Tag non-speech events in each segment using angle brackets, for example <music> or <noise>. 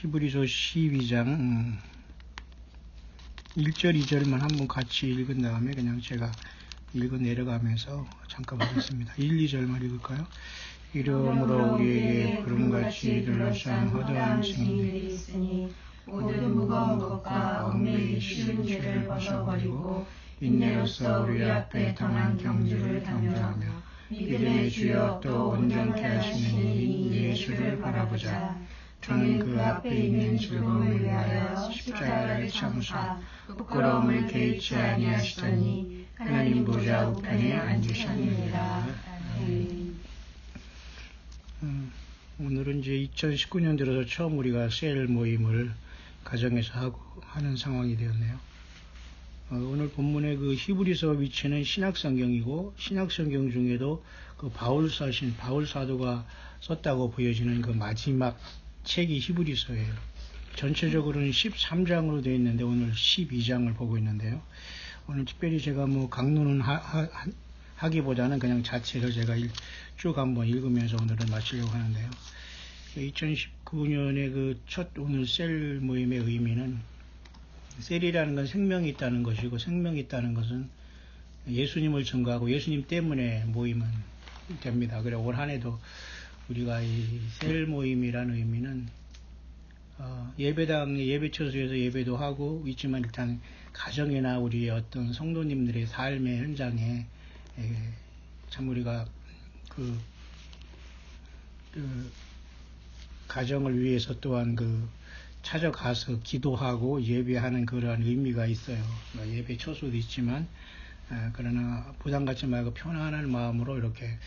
히브리서 12장 음, 1절, 2절만 한번 같이 읽은 다음에 그냥 제가 읽어 내려가면서 잠깐 보겠습니다. 1, 2절만 읽을까요? 이러므로 우리에게 구름같이 둘러싼 허다한 증인들이 있으니 모든 무거운 것과 얽매이 쉬운 죄를 벗어버리고 인내로서 우리 앞에 당한 경주를 당겨하며 믿음의 주여 또 온전케 하시는 이 예수를 바라보자. 저는 그 앞에 있는 즐거움을 위하여 십자가를 참사 부끄러움을 개의치 아니하시더니 하나님 보좌 우편에 앉으셨느니라. 음, 오늘은 이제 2019년 들어서 처음 우리가 셀 모임을 가정에서 하고 하는 상황이 되었네요. 어, 오늘 본문의 그 히브리서 위치는 신약성경이고 신약성경 중에도 그 바울 사신 바울 사도가 썼다고 보여지는 그 마지막 책이 히브리서예요. 전체적으로는 13장으로 되어 있는데 오늘 12장을 보고 있는데요. 오늘 특별히 제가 뭐 강론은 하, 하 기보다는 그냥 자체를 제가 일, 쭉 한번 읽으면서 오늘은 마치려고 하는데요. 2019년의 그 첫 오늘 셀 모임의 의미는 셀이라는 건 생명이 있다는 것이고 생명이 있다는 것은 예수님을 증거하고 예수님 때문에 모임은 됩니다. 그래 올 한해도 우리가 이 셀 모임이라는 의미는 어, 예배당 예배 처소에서 예배도 하고 있지만 일단 가정이나 우리의 어떤 성도님들의 삶의 현장에 에, 참 우리가 그, 그 가정을 위해서 또한 그 찾아가서 기도하고 예배하는 그러한 의미가 있어요. 뭐 예배 처소도 있지만 아, 그러나 부담 갖지 말고 편안한 마음으로 이렇게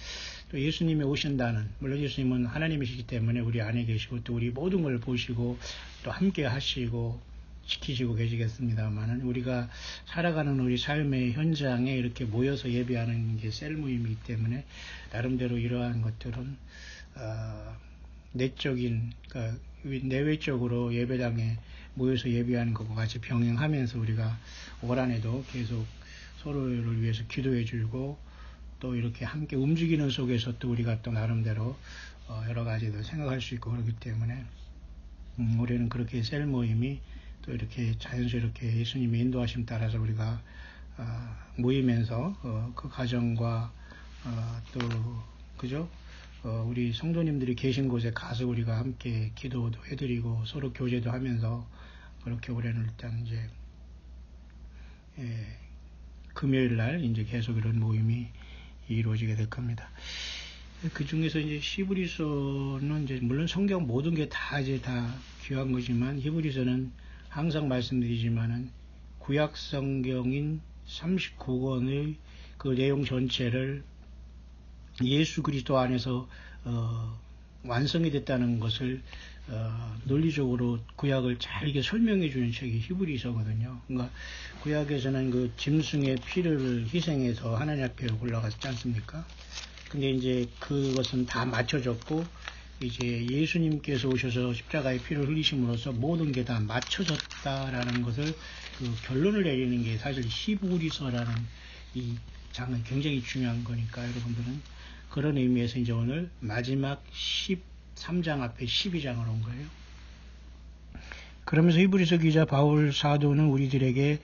또 예수님이 오신다는 물론 예수님은 하나님이시기 때문에 우리 안에 계시고 또 우리 모든 걸 보시고 또 함께 하시고 지키시고 계시겠습니다만은 우리가 살아가는 우리 삶의 현장에 이렇게 모여서 예배하는 게 셀 모임이기 때문에 나름대로 이러한 것들은 어, 내적인 그러니까 내외적으로 예배당에 모여서 예배하는 것과 같이 병행하면서 우리가 올 한해도 계속 서로를 위해서 기도해 주고 또 이렇게 함께 움직이는 속에서 또 우리가 또 나름대로 어 여러 가지도 생각할 수 있고 그렇기 때문에 음 올해는 그렇게 셀 모임이 또 이렇게 자연스럽게 예수님의 인도하심 따라서 우리가 어 모이면서 어 그 가정과 어 또 그죠? 어, 우리 성도님들이 계신 곳에 가서 우리가 함께 기도도 해드리고 서로 교제도 하면서 그렇게 올해는 일단 이제 예, 금요일 날 이제 계속 이런 모임이 이루어지게 될 겁니다. 그 중에서 이제 히브리서는 이제 물론 성경 모든 게 다 이제 다 귀한 거지만 히브리서는 항상 말씀드리지만은 구약 성경인 39권의 그 내용 전체를 예수 그리스도 안에서 어, 완성이 됐다는 것을 어, 논리적으로 구약을 잘 이게 설명해 주는 책이 히브리서거든요. 그러니까 구약에서는 그 짐승의 피를 희생해서 하나님 앞에 올라갔지 않습니까? 근데 이제 그것은 다 맞춰졌고 이제 예수님께서 오셔서 십자가의 피를 흘리심으로써 모든 게 다 맞춰졌다라는 것을 그 결론을 내리는 게 사실 히브리서라는 이 장은 굉장히 중요한 거니까 여러분들은 그런 의미에서 이제 오늘 마지막 13장 앞에 12장을 온 거예요. 그러면서 히브리서 기자 바울 사도는 우리들에게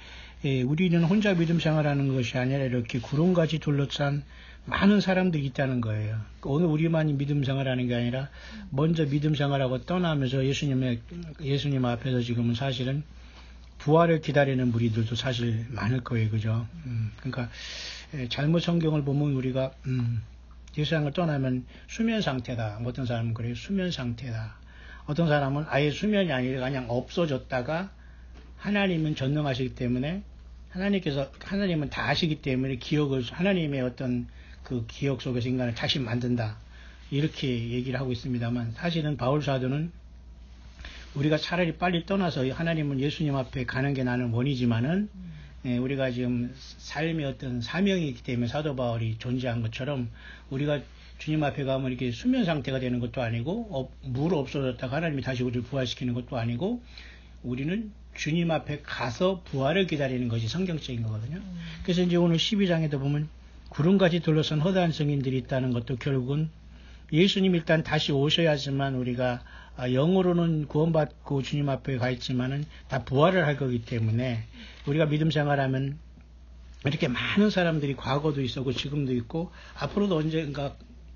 예, 우리는 혼자 믿음 생활하는 것이 아니라 이렇게 구름같이 둘러싼 많은 사람들이 있다는 거예요. 오늘 우리만이 믿음 생활하는 게 아니라 먼저 믿음 생활하고 떠나면서 예수님의 예수님 앞에서 지금은 사실은 부활을 기다리는 무리들도 사실 많을 거예요, 그죠? 음, 그러니까 예, 잘못 성경을 보면 우리가 음, 세상을 떠나면 수면 상태다. 어떤 사람은 그래요. 수면 상태다. 어떤 사람은 아예 수면이 아니라 그냥 없어졌다가 하나님은 전능하시기 때문에 하나님께서 하나님은 다 아시기 때문에 기억을 하나님의 어떤 그 기억 속에서 인간을 다시 만든다. 이렇게 얘기를 하고 있습니다만 사실은 바울 사도는 우리가 차라리 빨리 떠나서 하나님은 예수님 앞에 가는 게 나는 원이지만은 음. 예, 우리가 지금 삶의 어떤 사명이 있기 때문에 사도 바울이 존재한 것처럼 우리가 주님 앞에 가면 이렇게 수면 상태가 되는 것도 아니고 어, 물 없어졌다가 하나님이 다시 우리를 부활시키는 것도 아니고 우리는 주님 앞에 가서 부활을 기다리는 것이 성경적인 거거든요. 음. 그래서 이제 오늘 12장에도 보면 구름같이 둘러싼 허다한 성인들이 있다는 것도 결국은 예수님 일단 다시 오셔야지만 우리가 아, 영으로는 구원받고 주님 앞에 가 있지만은 다 부활을 할 거기 때문에 우리가 믿음 생활하면 이렇게 많은 사람들이 과거도 있었고 지금도 있고 앞으로도 언젠가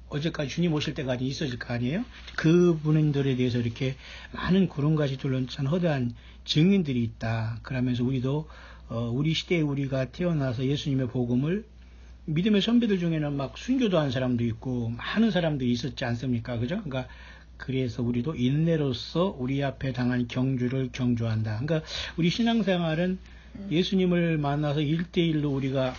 어제까지 주님 오실 때까지 있어질 거 아니에요? 그 분들에 대해서 이렇게 많은 구름같이 둘러싼 허다한 증인들이 있다. 그러면서 우리도 어, 우리 시대에 우리가 태어나서 예수님의 복음을 믿음의 선배들 중에는 막 순교도 한 사람도 있고 많은 사람들이 있었지 않습니까? 그죠? 그러니까 그래서 우리도 인내로서 우리 앞에 당한 경주를 경주한다. 그러니까 우리 신앙생활은 예수님을 만나서 일대일로 우리가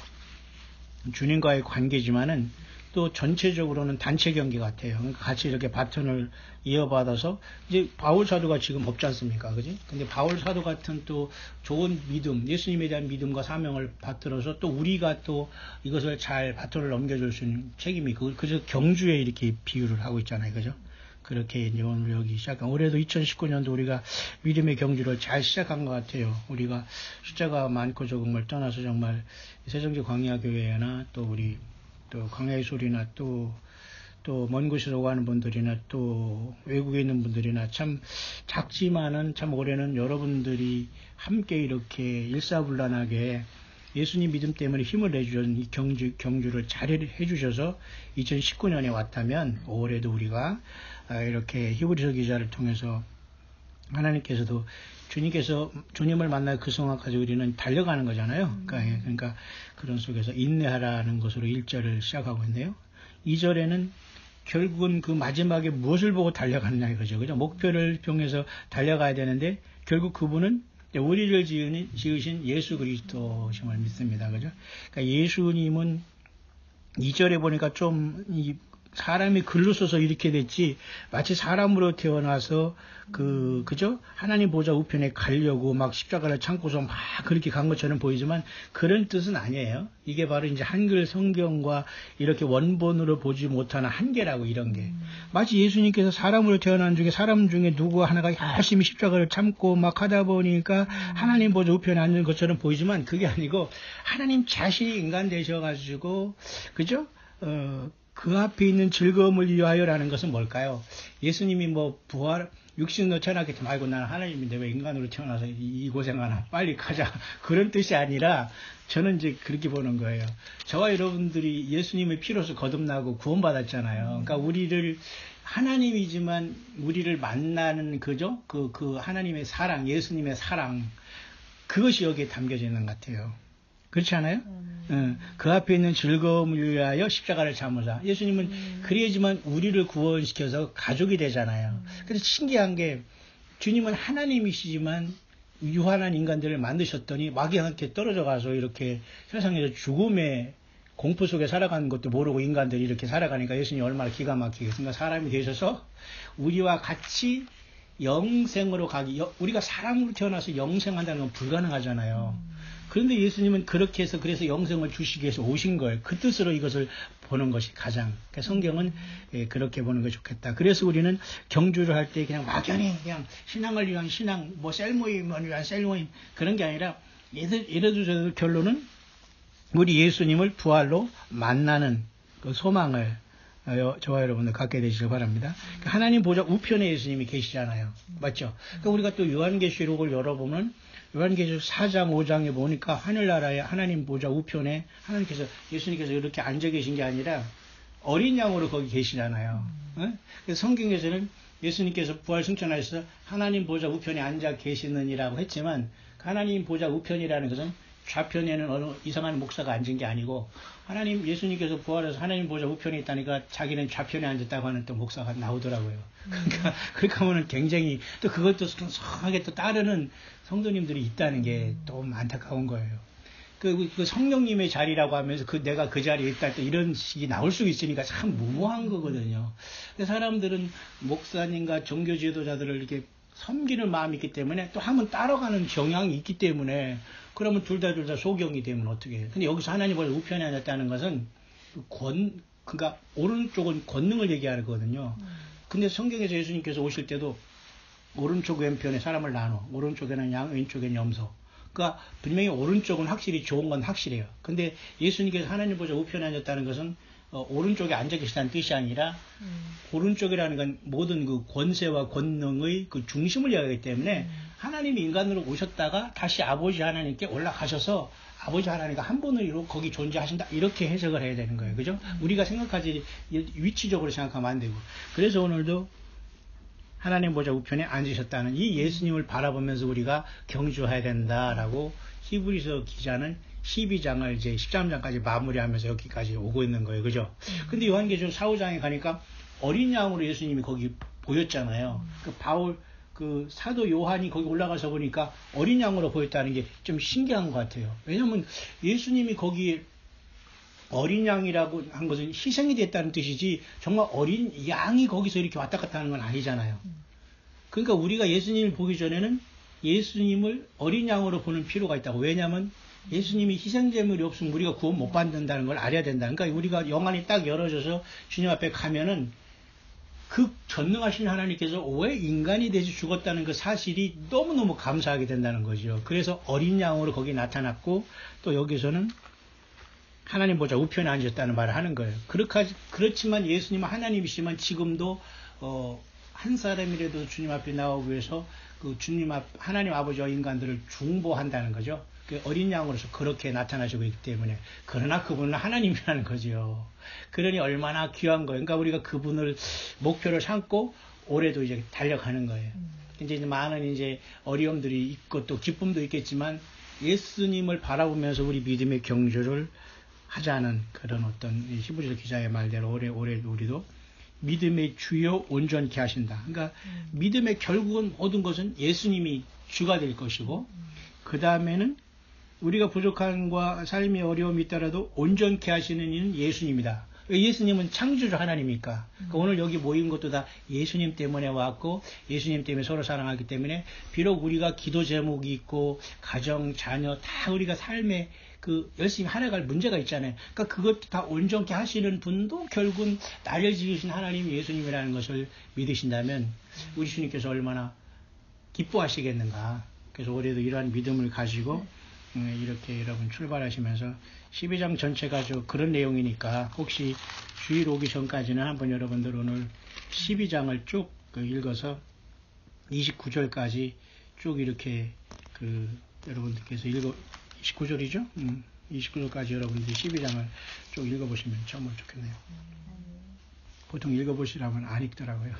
주님과의 관계지만은 또 전체적으로는 단체 경기 같아요. 그러니까 같이 이렇게 바톤을 이어받아서 이제 바울 사도가 지금 없지 않습니까? 그지? 근데 바울 사도 같은 또 좋은 믿음, 예수님에 대한 믿음과 사명을 받들어서 또 우리가 또 이것을 잘 바톤을 넘겨줄 수 있는 책임이 그, 그래서 경주에 이렇게 비유를 하고 있잖아요. 그죠? 그렇게 이제 오늘 여기 시작한 올해도 2019년도 우리가 믿음의 경주를 잘 시작한 것 같아요. 우리가 숫자가 많고 걸 떠나서 정말 세정지 광야교회나 또 우리 또 광야의 소리나 또 또 먼 곳에서 오가는 분들이나 또 외국에 있는 분들이나 참 작지만은 참 올해는 여러분들이 함께 이렇게 일사불란하게 예수님 믿음 때문에 힘을 내주는 이 경주, 경주를 잘 해주셔서 2019년에 왔다면 올해도 우리가 아, 이렇게 히브리서 기자를 통해서 하나님께서도 주님께서 주님을 만나 그 성화까지 우리는 달려가는 거잖아요. 그러니까, 예, 그러니까 그런 속에서 인내하라는 것으로 1절을 시작하고 있네요. 2절에는 결국은 그 마지막에 무엇을 보고 달려가느냐 이거죠. 그죠? 목표를 병해서 달려가야 되는데 결국 그분은 우리를 지으신 예수 그리스도심을 믿습니다. 그죠? 그러니까 예수님은 2절에 보니까 좀 사람이 글로 써서 이렇게 됐지 마치 사람으로 태어나서 그 그죠 하나님 보좌 우편에 가려고 막 십자가를 참고서 막 그렇게 간 것처럼 보이지만 그런 뜻은 아니에요. 이게 바로 이제 한글 성경과 이렇게 원본으로 보지 못하는 한계라고 이런 게 마치 예수님께서 사람으로 태어난 중에 사람 중에 누구 하나가 열심히 십자가를 참고 막 하다 보니까 하나님 보좌 우편에 앉는 것처럼 보이지만 그게 아니고 하나님 자신이 인간 되셔가지고 그죠 어. 그 앞에 있는 즐거움을 위하여라는 것은 뭘까요? 예수님이 뭐 부활, 육신으로 태어났기 때문에 아이고 나는 하나님인데 왜 인간으로 태어나서 이 고생하나 빨리 가자 <laughs> 그런 뜻이 아니라 저는 이제 그렇게 보는 거예요. 저와 여러분들이 예수님의 피로서 거듭나고 구원받았잖아요. 그러니까 우리를 하나님이지만 우리를 만나는 그죠? 그, 그 하나님의 사랑, 예수님의 사랑 그것이 여기에 담겨져 있는 것 같아요. 그렇지 않아요? 음. 어, 그 앞에 있는 즐거움을 위하여 십자가를 참으사. 예수님은 음. 그래야지만 우리를 구원시켜서 가족이 되잖아요. 음. 그래서 신기한 게 주님은 하나님이시지만 유한한 인간들을 만드셨더니 마귀한테 떨어져 가서 이렇게 세상에서 죽음의 공포 속에 살아가는 것도 모르고 인간들이 이렇게 살아가니까 예수님이 얼마나 기가 막히겠습니까? 사람이 되셔서 우리와 같이 영생으로 가기, 우리가 사람으로 태어나서 영생한다는 건 불가능하잖아요. 음. 그런데 예수님은 그렇게 해서 그래서 영생을 주시기 위해서 오신 거예요. 그 뜻으로 이것을 보는 것이 가장 그러니까 성경은 예, 그렇게 보는 것이 좋겠다. 그래서 우리는 경주를 할 때 그냥 막연히 그냥 신앙을 위한 신앙, 뭐 셀모임을 위한 셀모임 그런 게 아니라 예를, 예를 들어서 결론은 우리 예수님을 부활로 만나는 그 소망을 어, 저와 여러분들 갖게 되시길 바랍니다. 그러니까 하나님 보좌 우편에 예수님이 계시잖아요. 맞죠? 그러니까 우리가 또 요한계시록을 열어보면 요한계시록 4장 5장에 보니까 하늘나라에 하나님 보좌 우편에 하나님께서 예수님께서 이렇게 앉아 계신 게 아니라 어린 양으로 거기 계시잖아요. 응? 그래서 성경에서는 예수님께서 부활 승천하셔서 하나님 보좌 우편에 앉아 계시느니라고 했지만 하나님 보좌 우편이라는 것은 좌편에는 어느 이상한 목사가 앉은 게 아니고 하나님 예수님께서 부활해서 하나님 보좌 우편에 있다니까 자기는 좌편에 앉았다고 하는 또 목사가 나오더라고요. 그러니까 <laughs> 그렇게 하면은 굉장히 또 그것도 성하게 또 따르는 성도님들이 있다는 게 또 안타까운 거예요. 그, 그 성령님의 자리라고 하면서 그 내가 그 자리에 있다 때 이런 식이 나올 수 있으니까 참 무모한 거거든요. 근데 사람들은 목사님과 종교 지도자들을 이렇게 섬기는 마음이 있기 때문에 또 한번 따라가는 경향이 있기 때문에 그러면 둘 다 둘 다 소경이 되면 어떻게 해요? 근데 여기서 하나님을 우편에 앉았다는 것은 권, 그러니까 오른쪽은 권능을 얘기하는 거거든요. 근데 성경에서 예수님께서 오실 때도 오른쪽 왼편에 사람을 나눠. 오른쪽에는 양, 왼쪽에는 염소. 그러니까 분명히 오른쪽은 확실히 좋은 건 확실해요. 근데 예수님께서 하나님 보자 우편에 앉았다는 것은 어, 오른쪽에 앉아 계시다는 뜻이 아니라 오른쪽이라는 건 모든 그 권세와 권능의 그 중심을 이야기하기 때문에 하나님이 인간으로 오셨다가 다시 아버지 하나님께 올라가셔서 아버지 하나님과 한 분으로 거기 존재하신다 이렇게 해석을 해야 되는 거예요. 그죠? 우리가 생각하지 위치적으로 생각하면 안 되고. 그래서 오늘도 하나님 보좌 우편에 앉으셨다는 이 예수님을 바라보면서 우리가 경주해야 된다라고 히브리서 기자는 12장을 이제 13장까지 마무리하면서 여기까지 오고 있는 거예요. 그죠? 근데 요한계시록 4, 5장에 가니까 어린 양으로 예수님이 거기 보였잖아요. 그 바울 그 사도 요한이 거기 올라가서 보니까 어린 양으로 보였다는 게 좀 신기한 것 같아요. 왜냐면 예수님이 거기 어린 양이라고 한 것은 희생이 됐다는 뜻이지 정말 어린 양이 거기서 이렇게 왔다 갔다 하는 건 아니잖아요. 그러니까 우리가 예수님을 보기 전에는 예수님을 어린 양으로 보는 필요가 있다고. 왜냐하면 예수님이 희생제물이 없으면 우리가 구원 못 받는다는 걸 알아야 된다. 그러니까 우리가 영안이 딱 열어져서 주님 앞에 가면은 그 전능하신 하나님께서 왜 인간이 되지 죽었다는 그 사실이 너무너무 감사하게 된다는 거죠. 그래서 어린 양으로 거기 나타났고 또 여기서는 하나님 보자 우편에 앉았다는 말을 하는 거예요. 그렇지만 예수님은 하나님이시지만 지금도 어, 한 사람이라도 주님 앞에 나오기 위해서 그 주님 앞 하나님 아버지와 인간들을 중보한다는 거죠. 그 어린 양으로서 그렇게 나타나시고 있기 때문에 그러나 그분은 하나님이라는 거죠. 그러니 얼마나 귀한 거예요. 그러니까 우리가 그분을 목표를 삼고 올해도 이제 달려가는 거예요. 이제 많은 이제 어려움들이 있고 또 기쁨도 있겠지만 예수님을 바라보면서 우리 믿음의 경주를 하자는 그런 어떤 히브리서 기자의 말대로 올해 올해 우리도 믿음의 주요 온전케 하신다. 그러니까 음. 믿음의 결국은 모든 것은 예수님이 주가 될 것이고 음. 그 다음에는 우리가 부족함과 삶의 어려움이 있더라도 온전케 하시는 이는 예수님이다. 예수님은 창조주 하나님이니까. 그러니까 오늘 여기 모인 것도 다 예수님 때문에 왔고 예수님 때문에 서로 사랑하기 때문에 비록 우리가 기도 제목이 있고 가정, 자녀 다 우리가 삶에 그 열심히 하나갈 문제가 있잖아요. 그러니까 그것도 다 온전케 하시는 분도 결국은 나를 지으신 하나님 예수님이라는 것을 믿으신다면 우리 주님께서 얼마나 기뻐하시겠는가. 그래서 올해도 이러한 믿음을 가지고 음, 이렇게 여러분 출발하시면서 12장 전체가 저 그런 내용이니까 혹시 주일 오기 전까지는 한번 여러분들 오늘 12장을 쭉그 읽어서 29절까지 쭉 이렇게 그 여러분들께서 읽어 29절이죠? 음, 29절까지 여러분들이 12장을 쭉 읽어보시면 정말 좋겠네요. 보통 읽어보시라면 안 읽더라고요.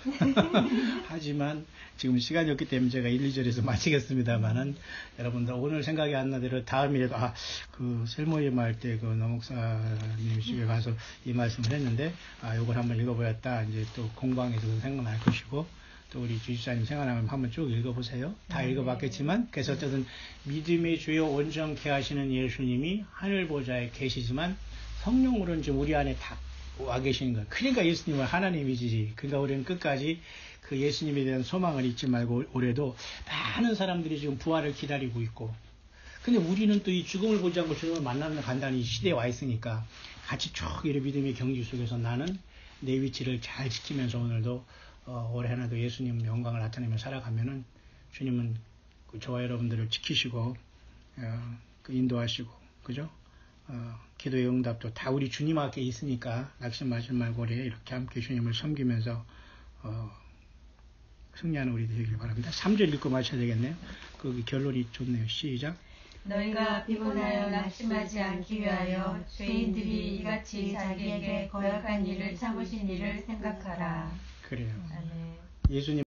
<laughs> 하지만 지금 시간이 없기 때문에 제가 1, 2절에서 마치겠습니다만은 여러분들 오늘 생각이 안 나더라도 다음이라도 아, 그 셀모임 할때그 노목사님 집에 가서 이 말씀을 했는데 아, 요걸 한번 읽어보였다. 이제 또 공방에서도 생각날 것이고 또 우리 주지사님 생각나면 한번 쭉 읽어보세요. 다 네. 읽어봤겠지만 그래서 어쨌든 믿음의 주요 온전케 하시는 예수님이 하늘 보좌에 계시지만 성령으로는 지금 우리 안에 다 와 계시는 거예요. 그러니까 예수님은 하나님이지. 그러니까 우리는 끝까지 그 예수님에 대한 소망을 잊지 말고 올해도 많은 사람들이 지금 부활을 기다리고 있고 근데 우리는 또 이 죽음을 보지 않고 주님을 만나는 간단히 시대에 와 있으니까 같이 쭉 이런 믿음의 경지 속에서 나는 내 위치를 잘 지키면서 오늘도 어, 올해 하나도 예수님 영광을 나타내며 살아가면은 주님은 그 저와 여러분들을 지키시고 어, 그 인도하시고 그죠? 어, 기도의 응답도 다 우리 주님 앞에 있으니까 낙심하지 말고 올해 이렇게 함께 주님을 섬기면서 어, 승리하는 우리 되길 바랍니다. 3절 읽고 마셔야 되겠네요. 그 결론이 좋네요. 시작. 너희가 피곤하여 낙심하지 않기 위하여 죄인들이 이같이 자기에게 거역한 일을 참으신 일을 생각하라. 그래요. 예수님